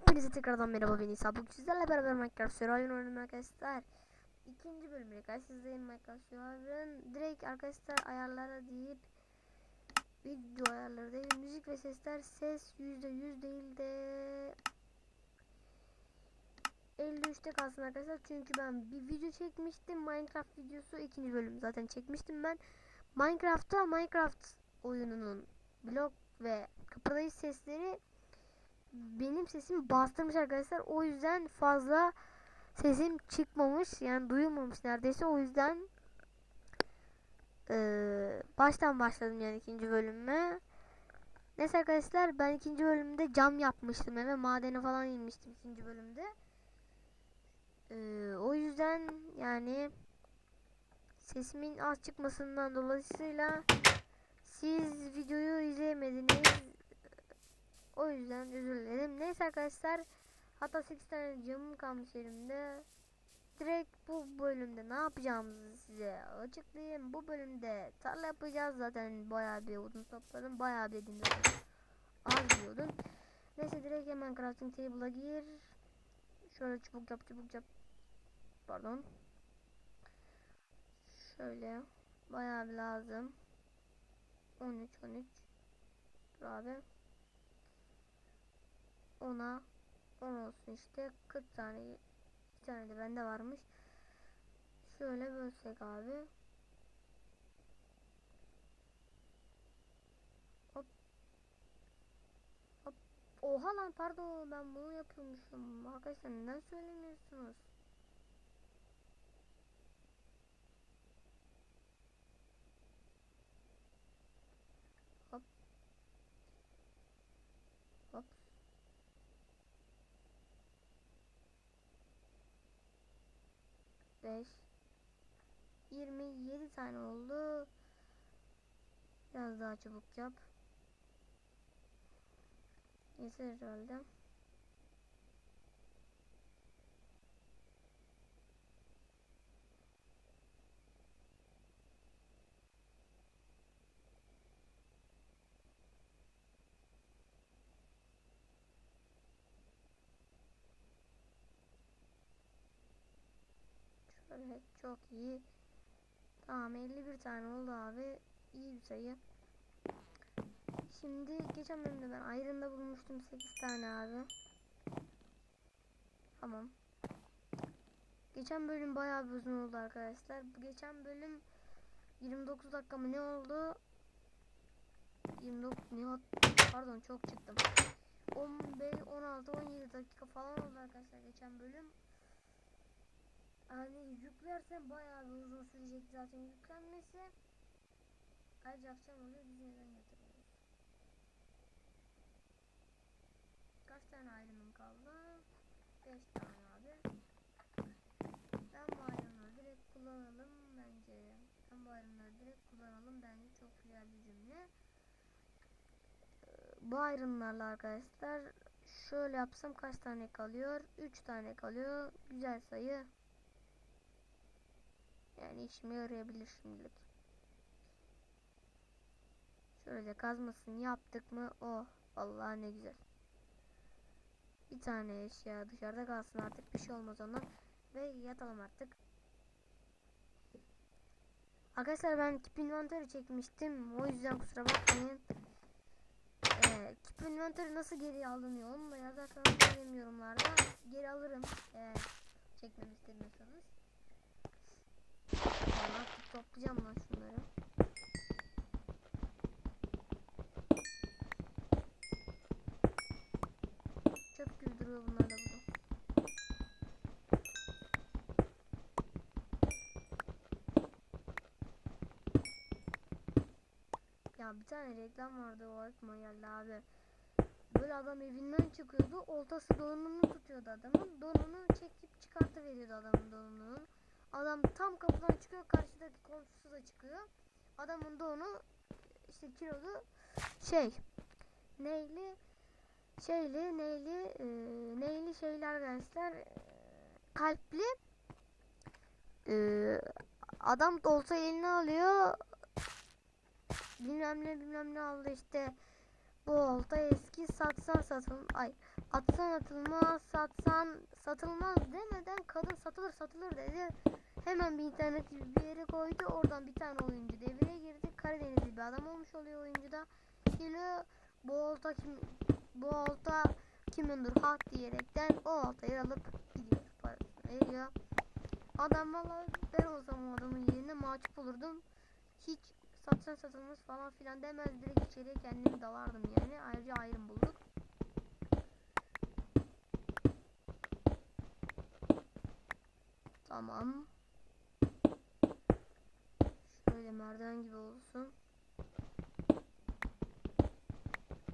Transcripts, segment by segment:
Hepinize tekrardan merhaba ben İsa. Bugün sizlerle beraber Minecraft Survival oynuyorum arkadaşlar. İkinci bölümüne karşınızdayım Minecraft Survival'ın. Direkt arkadaşlar ayarlara deyip video ayarları değil müzik ve sesler ses %100 değil de 53'te kalsın arkadaşlar çünkü ben bir video çekmiştim Minecraft videosu ikinci bölüm zaten çekmiştim ben Minecraft'ta Minecraft oyununun blok ve kıpırdayış sesleri benim sesimi bastırmış arkadaşlar. O yüzden fazla sesim çıkmamış. Yani duyulmamış neredeyse. O yüzden eee, baştan başladım yani ikinci bölüme. Neyse arkadaşlar ben ikinci bölümde cam yapmıştım eve. Madene falan inmiştim ikinci bölümde. Eee, o yüzden yani sesimin az çıkmasından dolayısıyla siz videoyu izleyemediniz. O yüzden özür dilerim. Neyse arkadaşlar. Hatta 8 tane camım kalmış elimde. Direkt bu bölümde ne yapacağımızı size açıklayayım. Bu bölümde tarla yapacağız. Zaten bayağı bir odun topladım. Bayağı bir dediğimde az bir odun. Neyse direkt hemen crafting table'a gir. Şöyle çubuk yap çubuk yap. Pardon. Şöyle. Bayağı bir lazım. 13 13. Dur abi ona 10 olsun işte. 40 tane bir tane de bende varmış. Şöyle bölsek abi. Hop. Hop. Oha lan pardon ben bunu yapıyormuşum. Arkadaşlar neden söylemiyorsunuz? Hop 5 27 tane oldu. Biraz daha çabuk yap. Yeter herhalde. Evet çok iyi. Tamam 51 tane oldu abi. İyi bir sayı. Şimdi geçen bölümde ben ayrında bulmuştum 8 tane abi. Tamam. Geçen bölüm bayağı bir uzun oldu arkadaşlar. Bu geçen bölüm 29 dakika mı ne oldu? 29 ne oldu? Pardon çok çıktım. 15, 16, 17 dakika falan oldu arkadaşlar geçen bölüm. Yani yüklersen bayağı bir uzun sürecek zaten yüklenmesi. Ayrıca akşam oluyor biz neden yatırıyoruz? Kaç tane ayrımım kaldı? 5 tane abi. Ben bu ayrımları direkt kullanalım bence. Ben bu ayrımları direkt kullanalım bence çok güzel bir cümle. Bu ayrımlarla arkadaşlar şöyle yapsam kaç tane kalıyor? 3 tane kalıyor. Güzel sayı. Yani işime yarayabilir şimdilik. Şöyle kazmasını yaptık mı? Oh Allah ne güzel. Bir tane eşya dışarıda kalsın artık bir şey olmaz ondan. Ve yatalım artık. Arkadaşlar ben tip inventörü çekmiştim. O yüzden kusura bakmayın. Ee, inventörü nasıl geri alınıyor onu da yazarsanız benim yorumlarda geri alırım. Eğer çekmemi istemiyorsanız. Artık toplayacağım lan şunları. Çöp gibi duruyor bunlar da burada. Ya bir tane reklam vardı o aklıma geldi abi. Böyle adam evinden çıkıyordu. Oltası donunu tutuyordu adamın. Donunu çekip çıkartıveriyordu adamın donunun. Adam tam kapıdan çıkıyor. Karşıdaki komşusu da çıkıyor. Adamın donu işte kilolu şey neyli şeyli neyli e, neyli şeyler arkadaşlar e, kalpli e, adam olsa eline alıyor bilmem ne bilmem ne aldı işte Bu olta eski satsan satıl ay atsan atılmaz satsan satılmaz demeden kadın satılır satılır dedi. Hemen bir internet bir yere koydu. Oradan bir tane oyuncu devreye girdi. Karadenizli bir adam olmuş oluyor oyuncuda. Geliyor bu olta kim bu olta kimindir hat diyerekten o oltayı alıp gidiyor parasını. Adam valla ben o adamın yerine mahcup olurdum. Hiç satsan satılmaz falan filan demez direkt içeriye kendimi dalardım yani. Ayrıca ayrım bulduk. Tamam. Şöyle merdiven gibi olsun.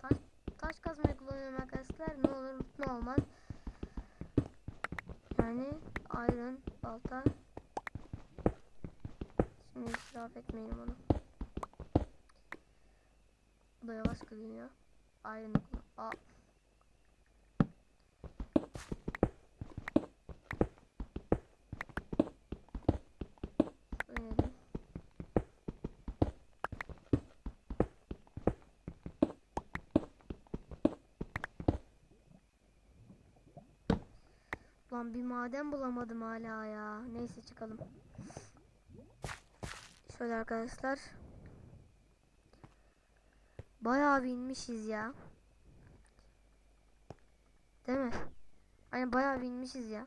Taş, taş kazmayı kullanıyorum arkadaşlar. Ne olur ne olmaz. Yani iron balta. Şimdi israf etmeyelim onu. Bu da yavaş kırıyor. Iron kullan. Aa. Şöyle. Lan bir maden bulamadım hala ya. Neyse çıkalım. Şöyle arkadaşlar. Bayağı binmişiz ya. Değil mi? Hani bayağı binmişiz ya.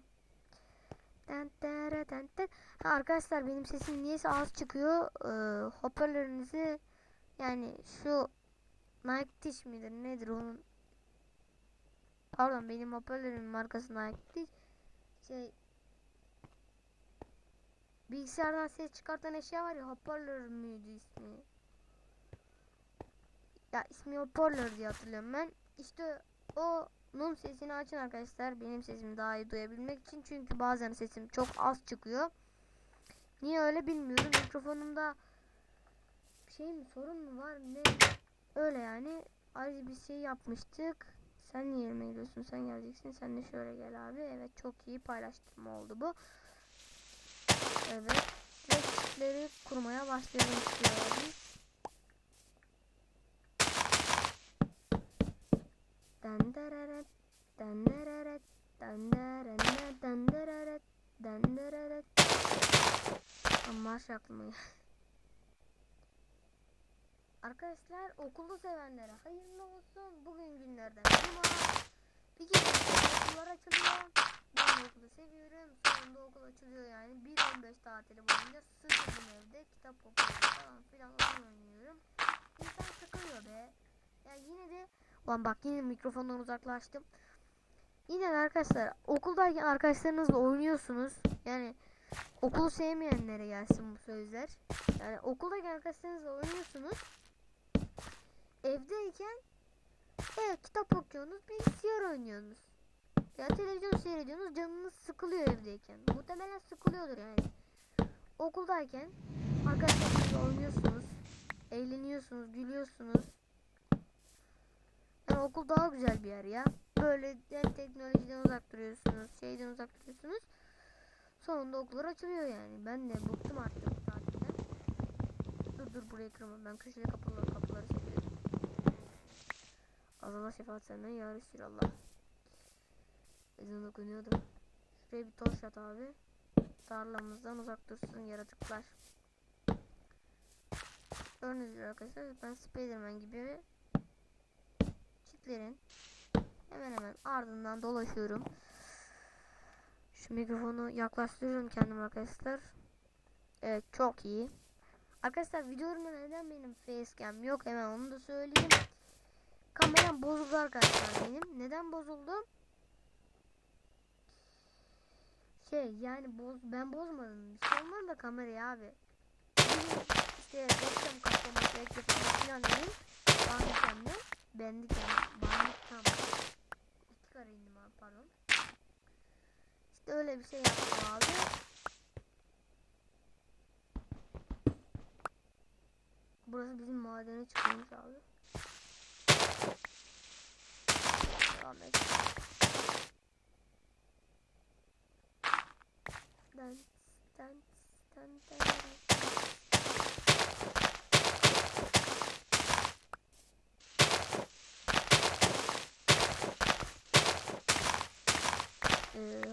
Ha, arkadaşlar benim sesim niyeyse az çıkıyor. Ee, hoparlörünüzü yani şu Nike Dish midir nedir onun Pardon benim hoparlörümün markası Nike Dish şey bilgisayardan ses çıkartan eşya var ya hoparlör müydü ismi? Ya ismi hoparlör diye hatırlıyorum ben. İşte o onun sesini açın arkadaşlar. Benim sesimi daha iyi duyabilmek için. Çünkü bazen sesim çok az çıkıyor. Niye öyle bilmiyorum. Mikrofonumda şey mi sorun mu var ne? Öyle yani. Ayrıca bir şey yapmıştık. Sen niye yerime gidiyorsun? Sen geleceksin. Sen de şöyle gel abi. Evet çok iyi paylaştırma oldu bu. Evet. Ve kurmaya başlayalım istiyoruz. Dendereret, dendereret, dendereret, dendereret, dendereret. Ama aklıma geldi. Arkadaşlar okulu sevenlere hayırlı olsun. Bugün günlerden cuma. Bir kere okullar açılıyor. Ben okulu seviyorum. Sonunda okul açılıyor yani. 1-15 tatili boyunca sıkıldım evde. Kitap okuyorum falan filan oynuyorum. İnsan sıkılıyor be. Yani yine de Ulan bak yine mikrofondan uzaklaştım. Yine de arkadaşlar okuldayken arkadaşlarınızla oynuyorsunuz. Yani okulu sevmeyenlere gelsin bu sözler. Yani okuldayken arkadaşlarınızla oynuyorsunuz. Evdeyken evet kitap okuyorsunuz, bilgisayar oynuyorsunuz. Ya televizyon seyrediyorsunuz, canınız sıkılıyor evdeyken. Muhtemelen sıkılıyordur yani. Okuldayken arkadaşlarınızla oynuyorsunuz, eğleniyorsunuz, gülüyorsunuz. Yani okul daha güzel bir yer ya. Böyle yani teknolojiden uzak duruyorsunuz, şeyden uzak duruyorsunuz. Sonunda okullar açılıyor yani. Ben de bıktım artık. Dur dur burayı kırma. Ben köşede kapıları kapıları Azala şefaat senden ya Resulallah. Ezan okunuyordu. Şuraya bir toz at abi. Tarlamızdan uzak dursun yaratıklar. Gördüğünüz gibi arkadaşlar ben Spiderman gibi çitlerin hemen hemen ardından dolaşıyorum. Şu mikrofonu yaklaştırıyorum kendim arkadaşlar. Evet çok iyi. Arkadaşlar videolarımda neden benim facecam yok hemen onu da söyleyeyim. Kameram bozuldu arkadaşlar benim. Neden bozuldu? Şey yani boz ben bozmadım. Bir şey olmaz da kamerayı abi. İşte reklam kaplaması reklam falan dedim. Bandikemle. Bendikem. Bandikam. İki kare indim abi pardon. İşte öyle bir şey yaptım abi. Burası bizim madene çıkıyormuş abi devam et. Dans,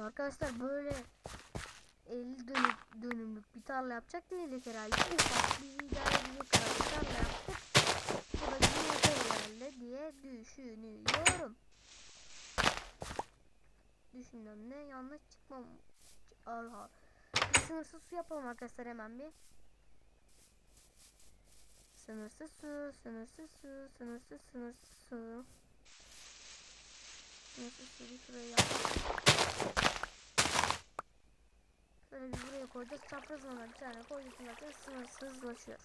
arkadaşlar böyle 50 dönüm, dönümlük bir tarla yapacak değildik herhalde. Ufak bir hikaye bir tarla yaptık. Bu da bir herhalde diye düşünüyorum. Düşünüyorum ne yanlış çıkmam. Bir sınırsız su yapalım arkadaşlar hemen bir. Sınırsız su, sınırsız su, sınırsız sınırsız su. Sınırsız su bir şuraya yap. Böyle bir buraya koyacağız. Çaprazına bir tane koyduk zaten sınırsızlaşıyor.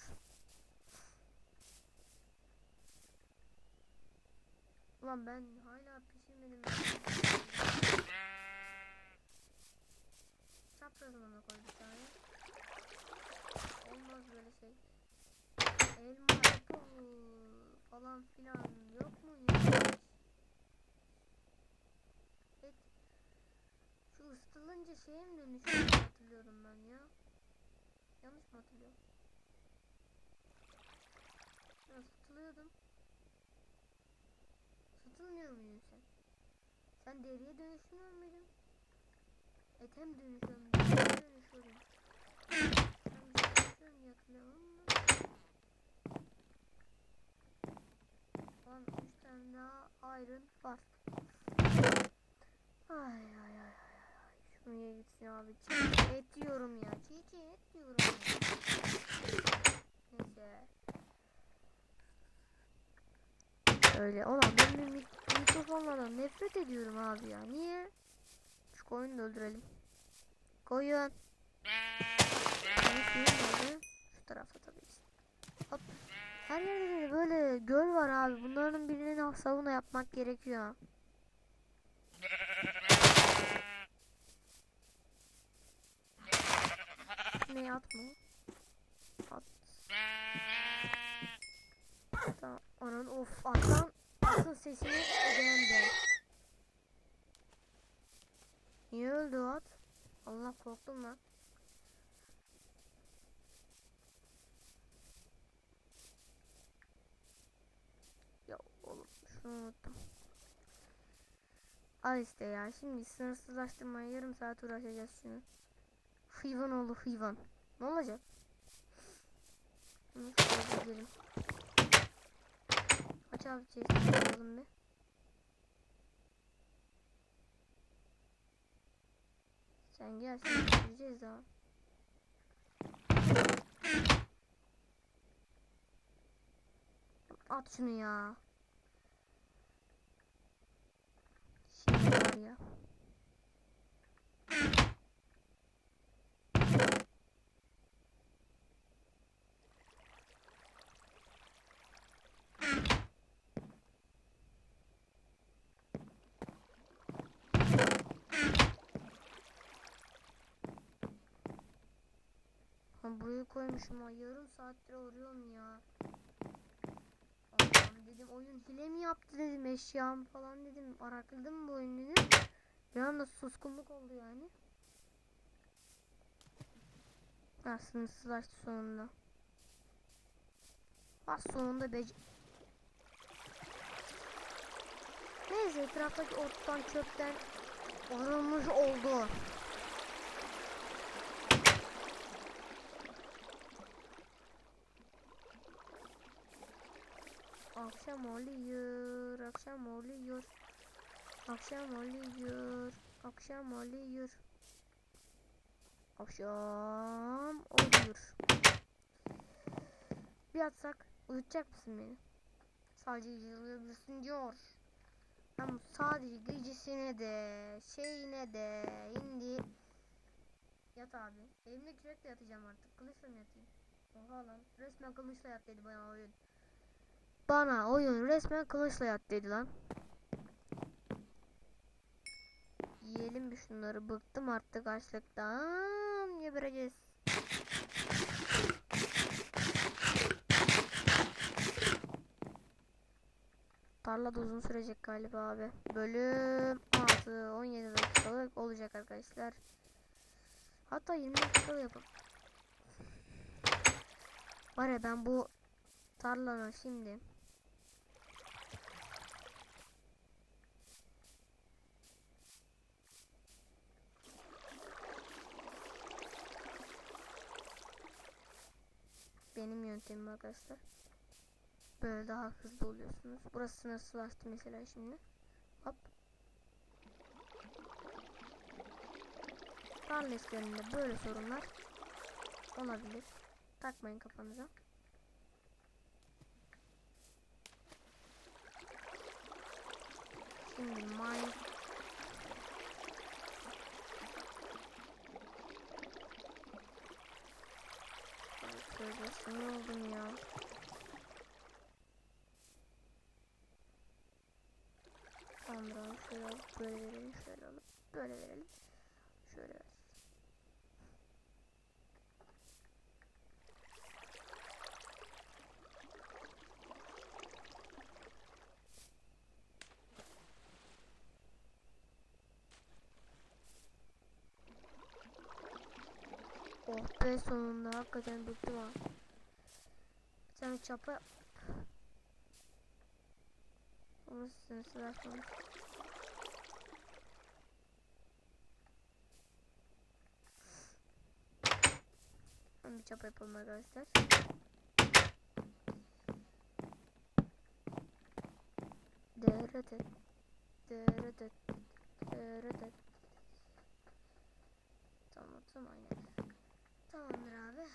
Ulan ben hala pişirmedim. Çaprazına da koy bir tane. Olmaz böyle şey. Elma apple falan filan yok mu ya? Et. Şu ısıtılınca şeye mi dönüşüyor diye hatırlıyordum ben ya. Yanlış mı hatırlıyorum? Ya ısıtılıyordum. Isıtılmıyor muydun sen? Sen deriye dönüşmüyor muydun? Deriye dönüşüyorum. Ben bir şey dönüşüyorum diye hatırlıyorum ama. Lan 3 tane daha iron var. Ay ay ay ay ye gitsin abi. Çiğ et yiyorum ya. Çiğ çiğ et yiyorum ya. Neyse. Öyle. Ulan ben mikrofonlardan nefret ediyorum abi ya. Niye? Koyunu da öldürelim. Koyun. Şu tarafta tabii. Hop. Her yerde de böyle göl var abi. Bunların birinin savuna yapmak gerekiyor. Ne at mı? At. Tamam. Anan of atlan. Atın sesini beğendi. Niye öldü at? Allah korktum lan. Ya oğlum şunu unuttum. Al işte ya şimdi sınırsızlaştırmaya yarım saat uğraşacağız şunu. Hıyvan oğlu hıyvan. Ne olacak? Bunu şöyle gidelim. Aç abi chest'i bakalım bir. Sen gel sen gideceğiz daha. At şunu ya. Şimdi var ya. Ha buraya koymuşum ha yarım saattir arıyorum ya. Allah'ım dedim oyun hile mi yaptı dedim eşyam falan dedim arakladım bu oyunu dedim. Bir anda suskunluk oldu yani. Ha sınırsızlaştı sonunda. Ha sonunda bec... Neyse etraftaki ottan çöpten arınmış oldu. Akşam oluyor, akşam oluyor. Akşam oluyor, akşam oluyor. Akşam oluyor. Bir atsak uyutacak mısın beni? Sadece uyuyabilirsin diyor. Ben sadece gecesine de şeyine de indi. Yat abi. Elimde kürekle yatacağım artık. Kılıçla mı yatayım? Oha lan. Resmen kılıçla yat dedi bana oyun. Bana oyun resmen kılıçla yat dedi lan. Yiyelim bir şunları. Bıktım artık açlıktan. Gebereceğiz. Tarla da uzun sürecek galiba abi. Bölüm 6 17 dakikalık olacak arkadaşlar. Hatta 20 dakikalı yapalım. Var ya ben bu tarlana şimdi benim yöntemim arkadaşlar. Böyle daha hızlı oluyorsunuz. Burası sınırsız açtı mesela şimdi. Hop. Karleslerinde böyle sorunlar olabilir. Takmayın kafanıza. Şimdi mine Ay, Tövbe sinir oldum ya. Tamamdır abi şöyle böyle verelim şöyle alıp böyle verelim. Şöyle ver. sonunda hakikaten bıktım ha. Sen çapa Olmuşsun silah konuş. Bir çapa yapalım arkadaşlar. Dırıdıt. Dırıdıt. Dırıdıt. Tamam tamam aynen. Tamamdır abi.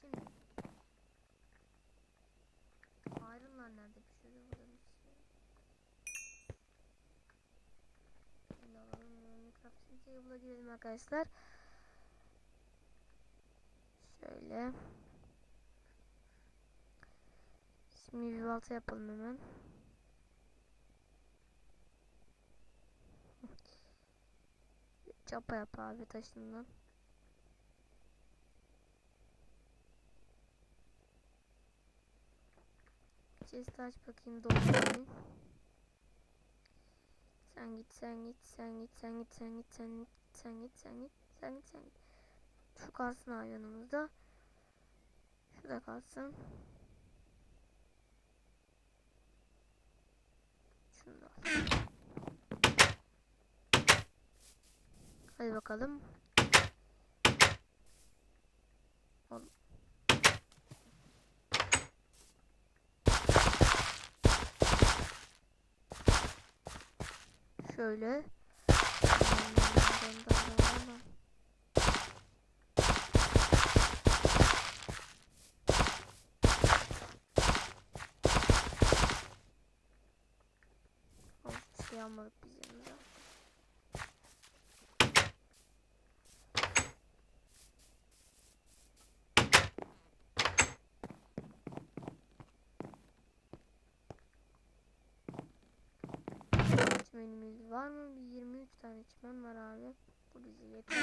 Şimdi Iron'lar nerede pişiyor? Burada mı pişiyor? Şimdi alalım. Minecraft table'a girelim arkadaşlar. Şöyle. Şimdi bir balta yapalım hemen. Çapa yap abi taşından. Chest aç bakayım doldurayım. Sen git sen git sen git sen git sen git sen git sen git sen git sen git sen git. Şu kalsın abi yanımızda. Şu da kalsın. Şunu. Hadi bakalım. Al. Şöyle. Şey almadık bizi. Çimenimiz var mı? Bir 23 tane çimen var abi. Bu bize yeter.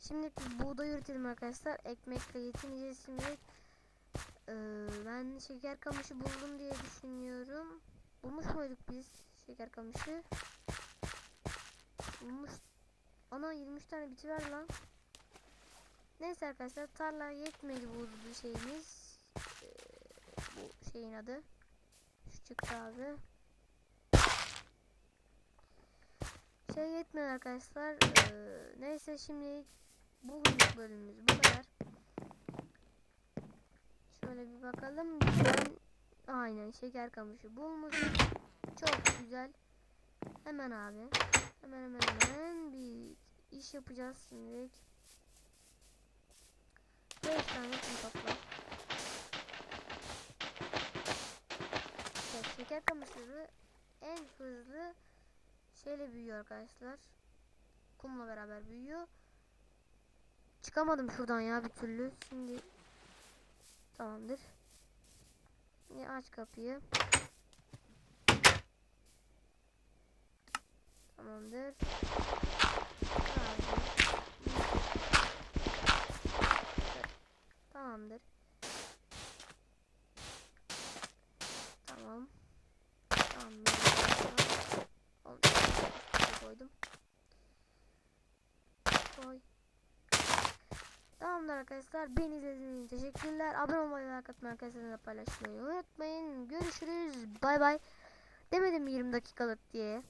Şimdi biz buğday üretelim arkadaşlar. Ekmekle yetineceğiz şimdi. Ee, ben şeker kamışı buldum diye düşünüyorum. Bulmuş muyduk biz şeker kamışı? Bulmuş. Ana 23 tane bitiver lan. Neyse arkadaşlar tarla yetmedi bu şeyimiz. Ee, bu şeyin adı. Şu çıktı abi. Şey yetmedi arkadaşlar. Ee, neyse şimdi bugünlük bölümümüz bu kadar. Şöyle bir bakalım. Ben aynen şeker kamışı bulmuşum. Çok güzel. Hemen abi. Hemen hemen hemen bir iş yapacağız şimdilik. 5 tane kum topla. Evet, şeker kamışları en hızlı şeyle büyüyor arkadaşlar. Kumla beraber büyüyor. Çıkamadım şuradan ya bir türlü. Şimdi tamamdır. Şimdi aç kapıyı. Tamamdır. Abi. Tamamdır. Tamam. Tamamdır. Oldu. Koydum. Koy. Tamamdır arkadaşlar. Beni izlediğiniz için teşekkürler. Abone olmayı ve atmayı arkadaşlarınızla paylaşmayı unutmayın. Görüşürüz. Bay bay. Demedim mi 20 dakikalık diye.